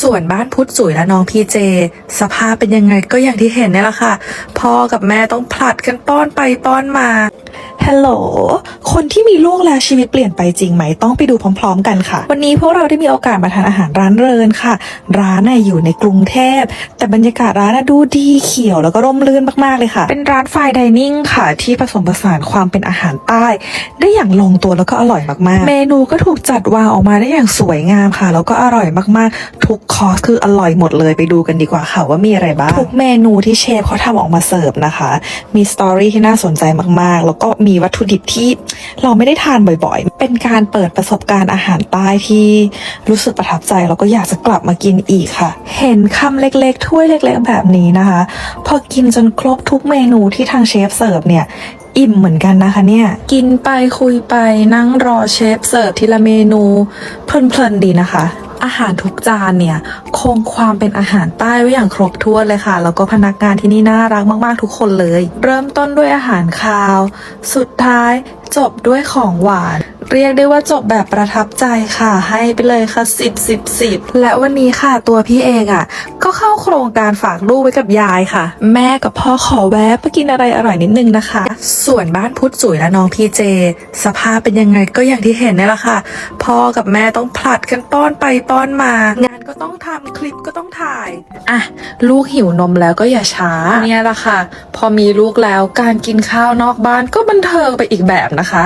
ส่วนบ้านพุทธจุ๋ยและน้องพีเจ สภาพเป็นยังไงก็อย่างที่เห็นนี่แหละค่ะ พ่อกับแม่ต้องผลัดกันป้อนไปป้อนมา ฮัลโหล คนที่มีลูกแล้วชีวิตเปลี่ยนไปจริงไหมต้องไปดูพร้อม ๆ กันค่ะ วันนี้พวกเราได้มีโอกาสมาทานอาหารร้านเรินค่ะ ร้านน่ะอยู่ในกรุงเทพ แต่บรรยากาศร้านน่ะดูดีเขียวแล้วก็ร่มรื่นมากๆเลยค่ะ เป็นร้านไฟน์ไดนิ่งค่ะ ที่ผสมผสานความเป็นอาหารใต้ ได้อย่างลงตัวแล้วก็อร่อยมากๆ เมนูก็ถูกจัดวางออกมาได้อย่างสวยงามค่ะ แล้วก็อร่อยมากๆ ทุกคอร์สคืออร่อยหมดเลยไปดูกันดีกว่าค่ะว่ามีอะไรบ้าง ทุกเมนูที่เชฟเขาทำออกมาเสิร์ฟนะคะ มีสตอรี่ที่น่าสนใจมากๆ แล้วก็มีวัตถุดิบที่เราไม่ได้ทานบ่อยๆ เป็นการเปิดประสบการณ์อาหารใต้ที่รู้สึกประทับใจแล้วก็อยากจะกลับมากินอีกค่ะ เห็นคำเล็กๆ ถ้วยเล็กๆ แบบนี้นะคะ พอกินจนครบทุกเมนูที่ทางเชฟเสิร์ฟเนี่ยอิ่มเหมือนกันนะคะเนี่ย กินไปคุยไปนั่งรอเชฟเสิร์ฟทีละเมนู เพลินๆดีนะคะ อาหารทุกจานเนี่ยคงความเป็นอาหารใต้ไว้อย่างครบถ้วนเลยค่ะ แล้วก็พนักงานที่นี่น่ารักมากๆทุกคนเลย เริ่มต้นด้วยอาหารคาว สุดท้ายจบด้วยของหวาน เรียกได้ว่าจบแบบประทับใจค่ะ ให้ไปเลยค่ะสิบสิบสิบและวันนี้ค่ะตัวพี่เองอะ่ะ ก็เข้าโครงการฝากลูกไว้กับยายค่ะ แม่กับพ่อขอแวะไปกินอะไรอร่อยนิดนึงนะคะ ส่วนบ้านพุทธจุ๋ยและน้องพีเจ สภาพเป็นยังไงก็อย่างที่เห็นนี่แหละค่ะ พ่อกับแม่ต้องผลัดกันป้อนไปป้อนมา งานก็ต้องทำคลิปก็ต้องถ่ายอะลูกหิวนมแล้วก็อย่าช้าเนี่ยแหละค่ะ พอมีลูกแล้วการกินข้าวนอกบ้านก็บันเทิงไปอีกแบบนะคะ